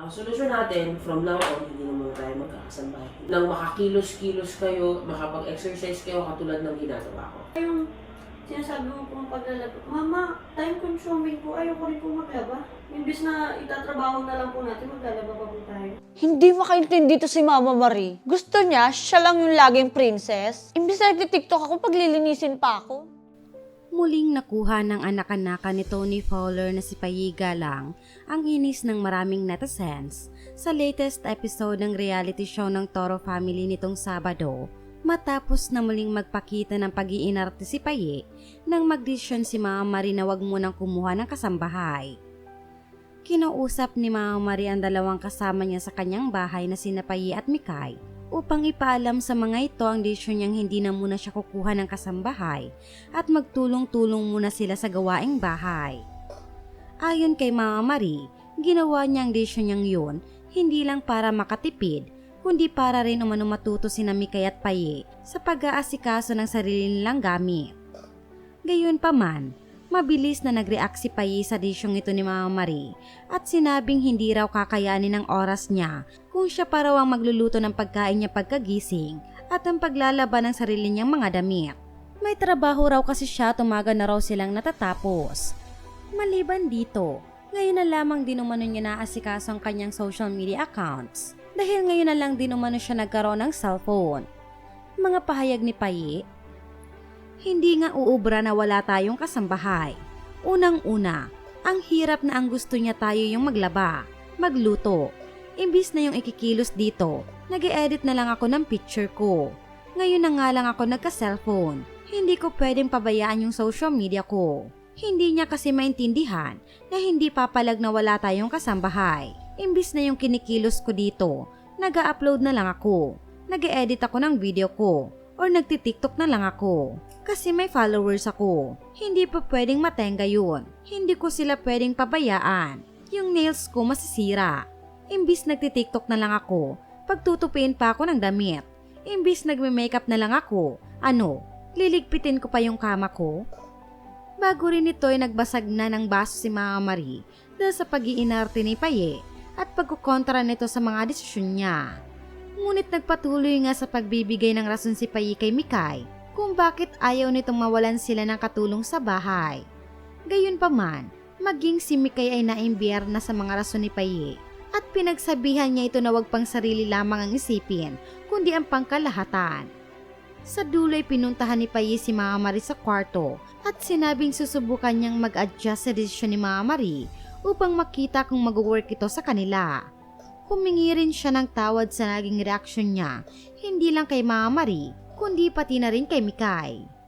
Ang solusyon natin, from now on, hindi na muna tayo magkakasambahay. Nang makakilos-kilos kayo, makapag-exercise kayo katulad ng ginagawa ko. Yung sinasabi mo pong paglalaba, Mama, time consuming po, ayoko rin po maglaba. Imbis na itatrabaho na lang po natin, maglalaba pa po tayo. Hindi makaintindi to si Mama Marie. Gusto niya, siya lang yung laging princess. Imbis na nagtitiktok ako, paglilinisin pa ako. Muling nakuha ng anak-anakan ni Tony Fowler na si Payiga lang ang inis ng maraming netizens sa latest episode ng reality show ng Toro Family nitong Sabado matapos na muling magpakita ng pag-iinarte si Paye nang magdesisyon si Mama Marie na wag munang kumuha ng kasambahay. Kinausap ni Mama Marie ang dalawang kasama niya sa kanyang bahay na sina Paye at Mikay upang ipaalam sa mga ito ang desisyon niyang hindi na muna siya kukuha ng kasambahay at magtulong-tulong muna sila sa gawaing bahay. Ayon kay Mama Marie, ginawa niya ang desisyon niyang yun hindi lang para makatipid, kundi para rin umano matuto si Mikay at Paye sa pag-aasikaso ng sarili nilang gamit. Gayon pa man, mabilis na nag-react si Paye sa disyong ito ni Mama Marie at sinabing hindi raw kakayanin ng oras niya kung siya pa raw ang magluluto ng pagkain niya pagkagising at ang paglalaban ng sarili niyang mga damit. May trabaho raw kasi siya tumaga na raw silang natatapos. Maliban dito, ngayon na lamang din umano niya naasikaso ang kanyang social media accounts dahil ngayon na lang din umano siya nagkaroon ng cellphone. Mga pahayag ni Paye, hindi nga uubra na wala tayong kasambahay. Unang-una, ang hirap na ang gusto niya tayo yung maglaba, magluto. Imbis na yung ikikilos dito, nag edit na lang ako ng picture ko. Ngayon na nga lang ako nagka-cellphone. Hindi ko pwedeng pabayaan yung social media ko. Hindi niya kasi maintindihan na hindi papalag na wala tayong kasambahay. Imbis na yung kinikilos ko dito, nag upload na lang ako. nag edit ako ng video ko or nagtitiktok na lang ako. Kasi may followers ako. Hindi pa pwedeng matenga yun. Hindi ko sila pwedeng pabayaan. Yung nails ko masisira. Imbis nagtitiktok na lang ako, pagtutupiin pa ako ng damit. Imbis nagme-makeup na lang ako, ano, liligpitin ko pa yung kama ko? Bago rin ito ay nagbasag na ng baso si Mama Marie dahil sa pag-iinarte ni Paye at pagkukontra nito sa mga desisyon niya. Ngunit nagpatuloy nga sa pagbibigay ng rason si Paye kay Mikay kung bakit ayaw nitong mawalan sila ng katulong sa bahay. Gayunpaman, maging si Mikay ay naimbiyer na sa mga rason ni Paye at pinagsabihan niya ito na wag pang sarili lamang ang isipin kundi ang pangkalahatan. Sa duloy pinuntahan ni Paye si Mama Marie sa kwarto at sinabing susubukan niyang mag-adjust sa desisyon ni Mama Marie upang makita kung mag-work ito sa kanila. Humingi rin siya ng tawad sa naging reaksyon niya, hindi lang kay Mama Marie, kundi pati na rin kay Mikay.